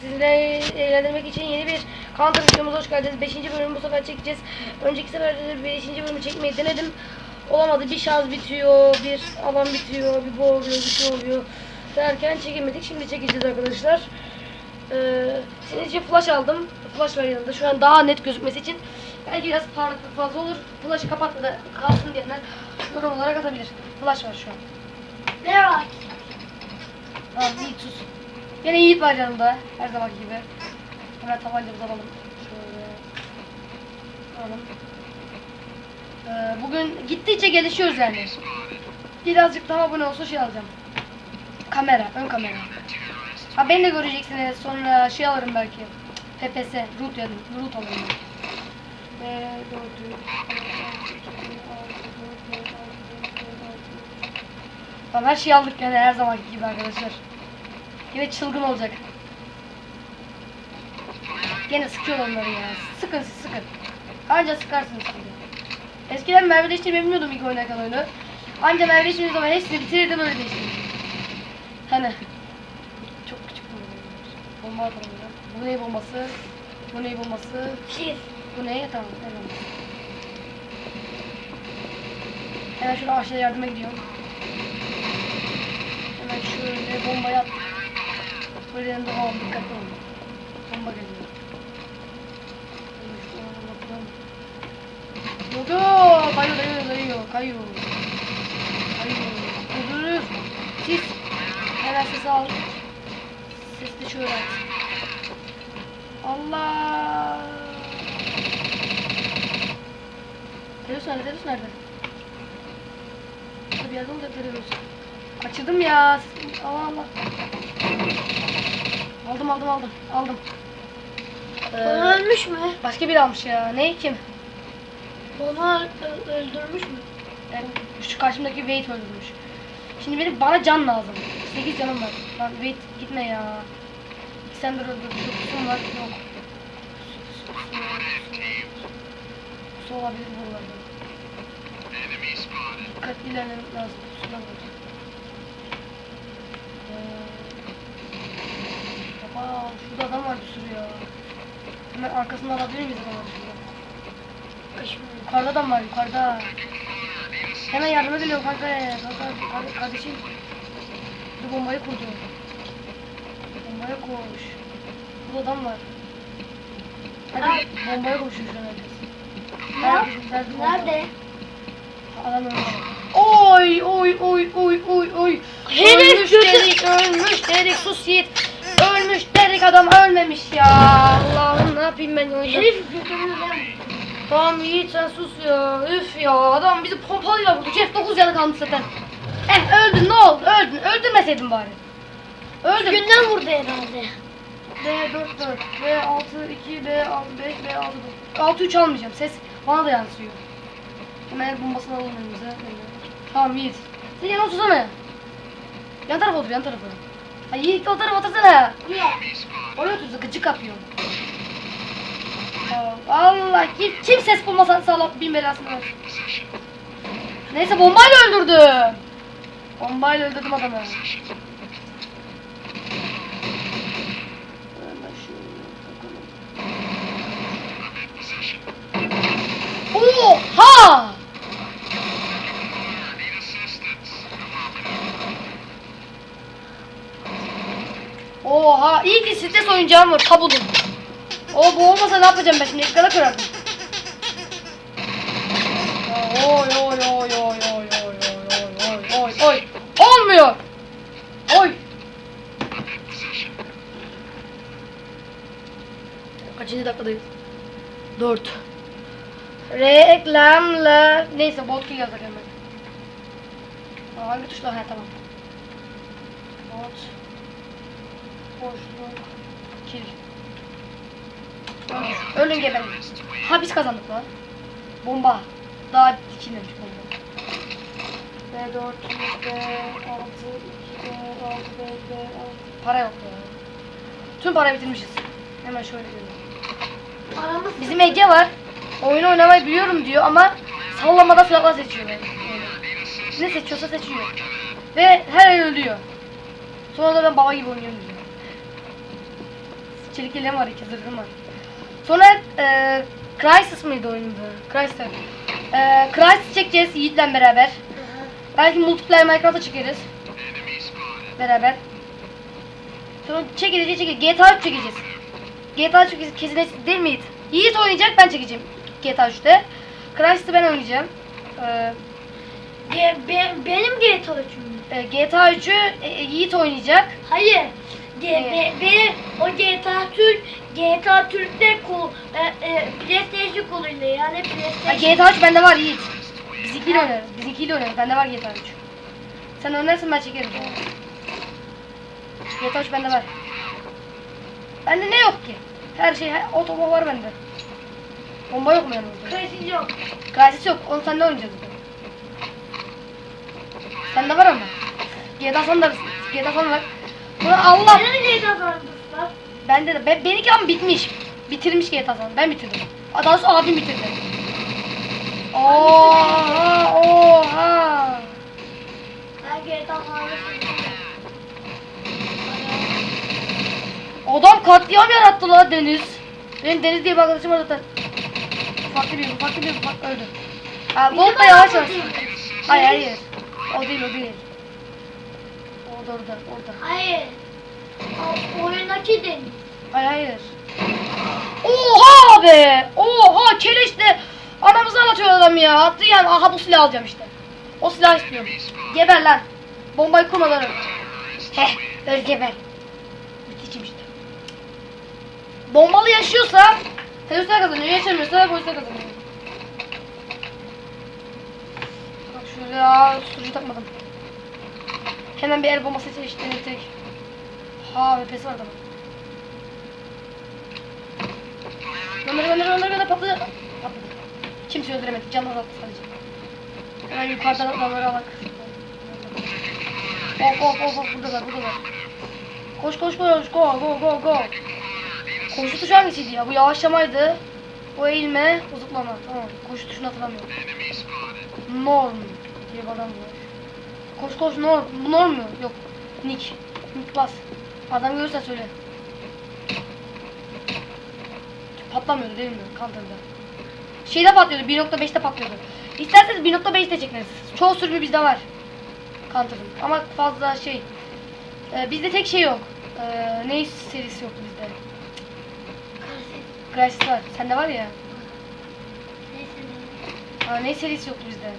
Sizinle eğlendirmek için yeni bir Counter videomuza hoş geldiniz. 5. bölümü bu sefer çekeceğiz. Önceki seferde de 5. bölümü çekmeyi denedim. Olamadı. Bir şarj bitiyor, bir alan bitiyor, bir bu oluyor, bir şey oluyor. Derken çekemedik. Şimdi çekeceğiz arkadaşlar. Ee, senin için flash aldım. Flash var yanında. Şu an daha net gözükmesi için. Belki biraz parlaklık fazla olur. Flash'ı kapatma da kalsın diyenler yorum olarak atabilir. Flash var şu an. Ne var? Tamam Yiğit sus. Yine Yiğit var yanında. Her zamanki gibi. Hemen tabancamızı alalım. Şöyle. Alalım. Ee, bugün gittikçe gelişiyoruz yani. Birazcık daha abone olsa şey alacağım. Kamera, ön kamera. Ha beni de göreceksiniz. Sonra şey alırım belki. FPS, root ya root alırım. Ve dördü. Tamam her şeyi aldık yani her zamanki gibi arkadaşlar. Yine çılgın olacak. Gene sıkıyor onları ya. Sıkın sıkın. Anca sıkarsınız şimdi. Eskiden Merve değiştirmeyi bilmiyordum ilk oynarken oyunu. Anca Merve değiştirdiğim zaman hepsini bitirirdim öyle değiştirdim. Hani. Çok küçük bombalar. Bomba atalım ya. Bu ne bombası? Bu ne bombası? Çiz. Bu ne? Tamam. Bombası? Hemen şöyle aşağıya yardıma gidiyorum. Hemen şöyle bomba yap. Bagajında o dikkatli ol. Son bagajında. Yo kayıyor kayıyor kayıyor kayıyor. Kayıyor. Durduruyoruz. Sis. Hemen ses al. Sesli şöyle at. Allah. Terörist nerede? Terörist nerede? Tabi yazdım da terörist. Kaçırdım ya. Aman. Aldım aldım aldım. Ee, Onu ölmüş mü? başka biri almış ya. Ne kim? Ö- öldürmüş mü? Yani şu karşımdaki Wade öldürmüş. Şimdi benim bana can lazım. 8 canım var. Lan Wade gitme ya. İki sen de öldür. Kusum var. Yok. Su olabilir buralarda. Dikkatli ilerlemek lazım. Sudan var. Şurada adam var bir sürü ya. Hemen arkasından alabilir miyiz adamı şurada? Yukarıda adam var yukarıda. Hemen yardıma geliyorum kanka. Kanka kar- kardeşim. Dur bombayı kurdu. Bombaya koş. Burada adam var. Hadi bombaya koşuyor şu an herkes. Bomba. Nerede? Adam ölmüş. Oy oy oy oy oy oy. Herif ölmüş dedik ölmüş dedik sus Yiğit. Dedik adam ölmemiş ya. Allah'ım ne yapayım ben oyunda. Herif. Tamam Yiğit sen sus ya. Üf ya adam bizi pompalıyla vurdu. Jeff 9 yanı kalmış zaten. Eh öldün ne oldu öldün. Öldürmeseydin bari. Öldün. Günden vurdu herhalde. B 4 4 B 6 2 B 6 5 B 6 4 6 3 almayacağım. Ses bana da yansıyor. Hemen el bombasını alalım elimize. Tamam Yiğit. Sen yana otursana. Yan tarafa otur yan tarafa. Ha Yiğit o tarafa otursana. Oraya otur gıcık kapıyor. Aa, Allah kim, kim ses bulmasa sağlam bin belasını ver. Neyse bombayla öldürdüm. Bombayla öldürdüm adamı. Oha iyi ki stres oyuncağım var kabulüm. O bu olmasa ne yapacağım ben şimdi ekrana kırardım. Oy oy oy oy oy oy oy oy oy oy Olmuyor. Oy. Kaçıncı dakikadayız? Dört. Reklamlar. Neyse bot kill yazar hemen. Aa, hangi tuşla? Ha tamam. Bot. Boşluk. Kill. Ölün, geberin. Ha biz kazandık lan. Bomba. Daha dikilmemiş bomba. B4, B6, 2, B6, B, B6. Para yok ya. Tüm para bitirmişiz. Hemen şöyle. Aramız Bizim Ege var. Oyunu oynamayı biliyorum diyor ama sallamada silahlar seçiyor böyle. Ne seçiyorsa seçiyor. Ve her el ölüyor. Sonra da ben baba gibi oynuyorum diyor. Çelik yeleğim var, iki zırhım var. Sonra e, Crysis mıydı oyunun adı? Crysis. E, Crysis çekeceğiz Yiğit'le beraber. Belki multiplayer Minecraft'a çekeriz. Beraber. Sonra çekileceğiz çekileceğiz. GTA 3 çekeceğiz. GTA 3 çekeceğiz. kesin değil mi Yiğit? Yiğit oynayacak ben çekeceğim. GTA 3'te. Crysis'i ben oynayacağım. Ee, Ge, be, benim GTA 3'üm. e, GTA 3'ü e, e, Yiğit oynayacak. Hayır. Benim o GTA Türk GTA Türk'te kol, e, e, PlayStation koluyla yani Ha, PlayStation. GTA 3 bende var Yiğit. Bizimkiyle oynarız. Bizimkiyle oynarız. Bende var GTA 3. Sen oynarsın ben çekerim. GTA 3 bende var. Bende ne yok ki? Her şey, her, otomo var bende. Bomba yok mu yanımızda? Krisis yok. Crisis yok. Onu sende oynayacağız. zaten. Sende var ama. GTA San da GTA San var. Bunu Allah. Benim de var. Bende de. Ben, benimki ama bitmiş. Bitirmiş GTA San. Ben bitirdim. Daha doğrusu abim bitirdi. Oha! Oha! Ben GTA. Adam katliam yarattı la Deniz. Benim Deniz diye bir arkadaşım var zaten. Farklı bir, farklı bir, farklı öldü. Ha, Gold da yavaş yavaş. Hayır hayır. O değil o değil. Orada orada orada. Hayır. O, oyundaki Deniz. Hayır hayır. Oha be! Oha keleşle anamızı anlatıyor adam ya. Attı yani aha bu silahı alacağım işte. O silah istiyorum. Geber lan. Bombayı kurmadan öl. Heh öl geber. Biticim işte. Bombalı yaşıyorsa teröristler kazanıyor. Yaşamıyorsa polisler kazanıyor. Bak şuraya sürücü takmadım. Hemen bir el bombası çeşitlerini tek. Ha VP'si var adamın. Gönder gönder gönder gönder patladı. Patladı. Kimse öldüremedi. Canı azalttı sadece. Hemen yukarıdan adamları alak. Of of of of buradalar buradalar. Koş koş koş go go go go. Koşu tuşu hangisiydi ya? Bu yavaşlamaydı. Bu eğilme, bu zıplama. Tamam. Koşu tuşunu hatırlamıyorum. Norm diye bir adam var. Koş koş norm. Bu norm mu? Yok. Nick. Nick bas. Adam görürsen söyle. Patlamıyordu değil mi? Counter'da. Şeyde patlıyordu. 1.5'te patlıyordu. İsterseniz 1.5'te çekeriz. Çoğu sürümü bizde var. Counter'ın. Ama fazla şey. Ee, bizde tek şey yok. Ee, ne serisi yok bizde. Crysis var. Sende var ya. Neyse. Aa, ne serisi yoktu bizde.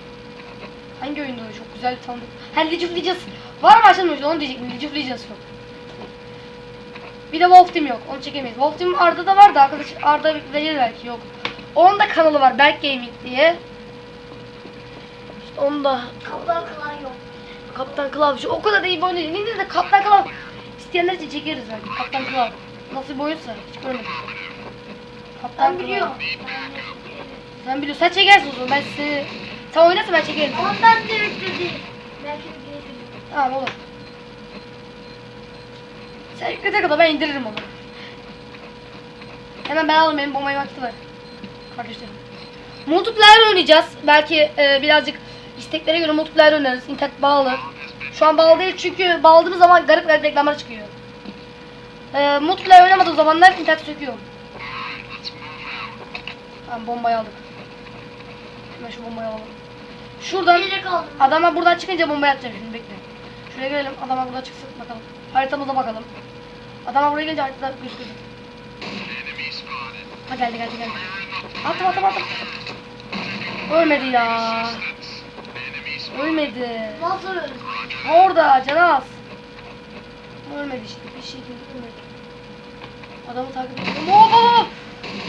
Hangi oyunda o? Çok güzel tanıdık. Ha League of Legends. Var mı açılmış? Onu diyecektim. League of Legends yok. Bir de Wolf Team yok. Onu çekemeyiz. Wolf Team Arda'da var da arkadaş Arda verir belki yok. Onun da kanalı var. Berk Gaming diye. İşte onun da Kaplan kılan yok. Kaptan Klav. Şu o kadar da iyi bir oyun değil. Neyse de Kaptan Klav. İsteyenler için çekeriz belki. Kaptan Klav. Nasıl bir oyunsa hiç görmedim. Kaptan Ben Klav. biliyorum. Sen biliyorsun. Sen çekersin o zaman. Ben seni... Sen oynarsa ben çekerim. Ondan direkt dedi. Belki de. Tamam olur. Sen yüklete kadar ben indiririm onu. Hemen ben alayım benim bombayı vakti var. Kardeşlerim. Multiplayer oynayacağız. Belki e, birazcık isteklere göre multiplayer oynarız. İnternet bağlı. Şu an bağlı değil çünkü bağladığımız zaman garip garip reklamlar çıkıyor. E, multiplayer oynamadığım zamanlar internet söküyor. Tamam bombayı aldık. Hemen şu bombayı alalım. Şuradan aldım. Adama buradan çıkınca bomba atacağım şimdi bekle. Şuraya gelelim adama buradan çıksın bakalım. Haritamıza bakalım. Adama buraya gelince haritada gözüküyor. Ha geldi geldi geldi. Attım attım attım. Ölmedi ya. Ölmedi. Nasıl öldü? Orada canı az. Ama Ölmedi işte bir şekilde ölmedi. Adamı takip ediyorum. Of of of.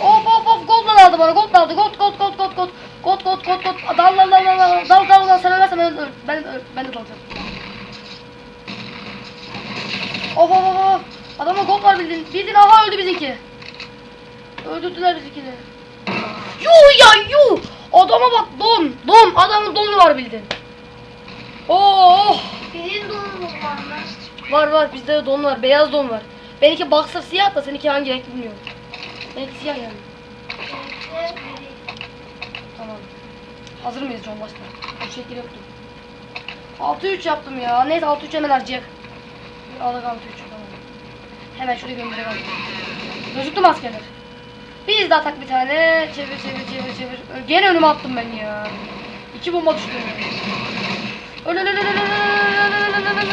Of of of gold aldı bana gold aldı gold gold gold gold gold. Gold gold gold gold. Dal dal dal dal dal dal dal dal ölmezsen ben öl ben öl ben de dalacağım. Of of of of. Adama gold var bildin. Bildin aha öldü bizimki. Öldürdüler bizimkini. Yuh ya yuh. Adama bak don don adamın donu var bildin. Oh. Benim donum var? Var var bizde de don var. Beyaz don var. Benimki boxer siyah da seninki hangi renk bilmiyorum. Benimki siyah yani. Tamam. Hazır mıyız John başla? Bu şekil yoktu. 6-3 yaptım ya. Neyse 6-3 hemen harcayak. Aldık 6-3 tamam. Hemen şuraya. Gözüktü mü askerler? Biz de atak bir tane. Çevir çevir çevir çevir. Gene önüme attım ben ya. İki bomba düştü. Öl öl öl öl öl öl öl öl öl öl.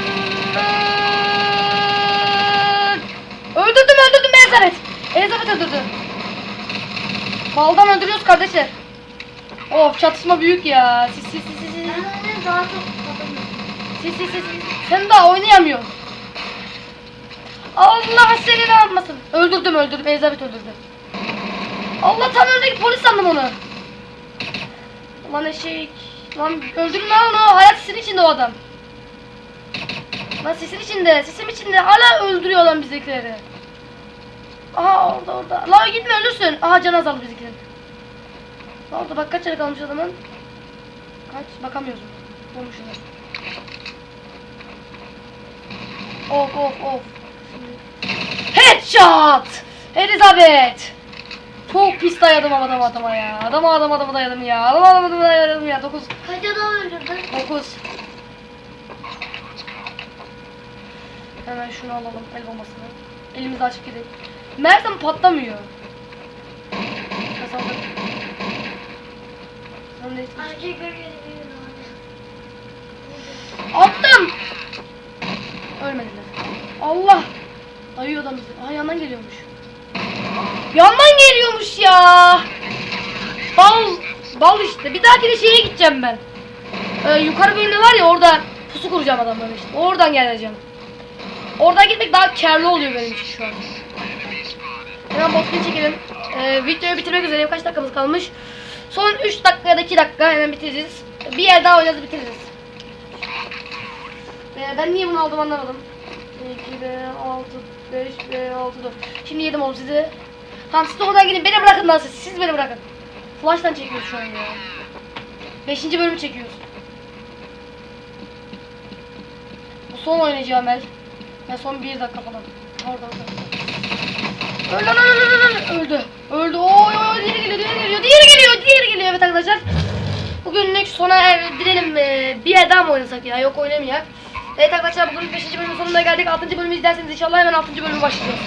Of çatışma büyük ya. Sis sis sis sis. Ben daha çok. Sis sis sis. Sen daha oynayamıyorsun. Allah seni ne yapmasın. Öldürdüm öldürdüm. Elizabeth öldürdü. Allah tam önündeki polis sandım onu. Lan eşek. Lan öldürün lan onu. Hayat sisin içinde o adam. Lan sisin içinde. Sisim içinde. Hala öldürüyor lan bizdekileri. Aha orada orada. Lan gitme ölürsün. Aha can azaldı bizimkilerin. Ne oldu bak kaç yere kalmış adamın? Kaç? Bakamıyoruz. Olmuşlar. Of of of. Headshot! Elizabeth! Çok pis dayadım adama adama ya. Adama adama adama dayadım ya. Adama adama adama dayadım ya. 9 Kaç adam öldürdün? 9 Hemen şunu alalım el bombasını. Elimizi açıp gidelim. Mersem patlamıyor. Kasaldık. De bölgede bir Attım. Ölmediler. Allah. Ayıyor adam bizi. Yandan geliyormuş. Yandan geliyormuş ya. Bal. Bal işte. Bir dahaki şeye gideceğim ben. Ee, yukarı bölümde var ya orada pusu kuracağım adamlara işte. Oradan geleceğim. Oradan gitmek daha karlı oluyor benim için şu an. Hemen botkin çekelim. Ee, videoyu bitirmek üzereyim. Kaç dakikamız kalmış? Son 3 dakika ya da 2 dakika hemen bitiririz. Bir yer daha oynarız bitiririz. Ee, ben niye bunu aldım anlamadım. 2 B 6 5 B 6 4. Şimdi yedim oğlum sizi. Tamam siz de oradan gidin. Beni bırakın lan siz. Siz beni bırakın. Flash'tan çekiyoruz şu an ya. 5. bölümü çekiyoruz. Bu son oynayacağım el. Ya son 1 dakika falan. Orada orada. Öldü öldü öldü. Oy oy diğeri geliyor diğeri geliyor diğeri geliyor diğeri geliyor evet arkadaşlar. Bugünlük sona erdirelim. Bir mı oynasak ya? Yok oynamayak. Evet arkadaşlar bugün 5. bölümün sonuna geldik. 6. bölümü izlerseniz inşallah hemen 6. bölümü başlayacağız.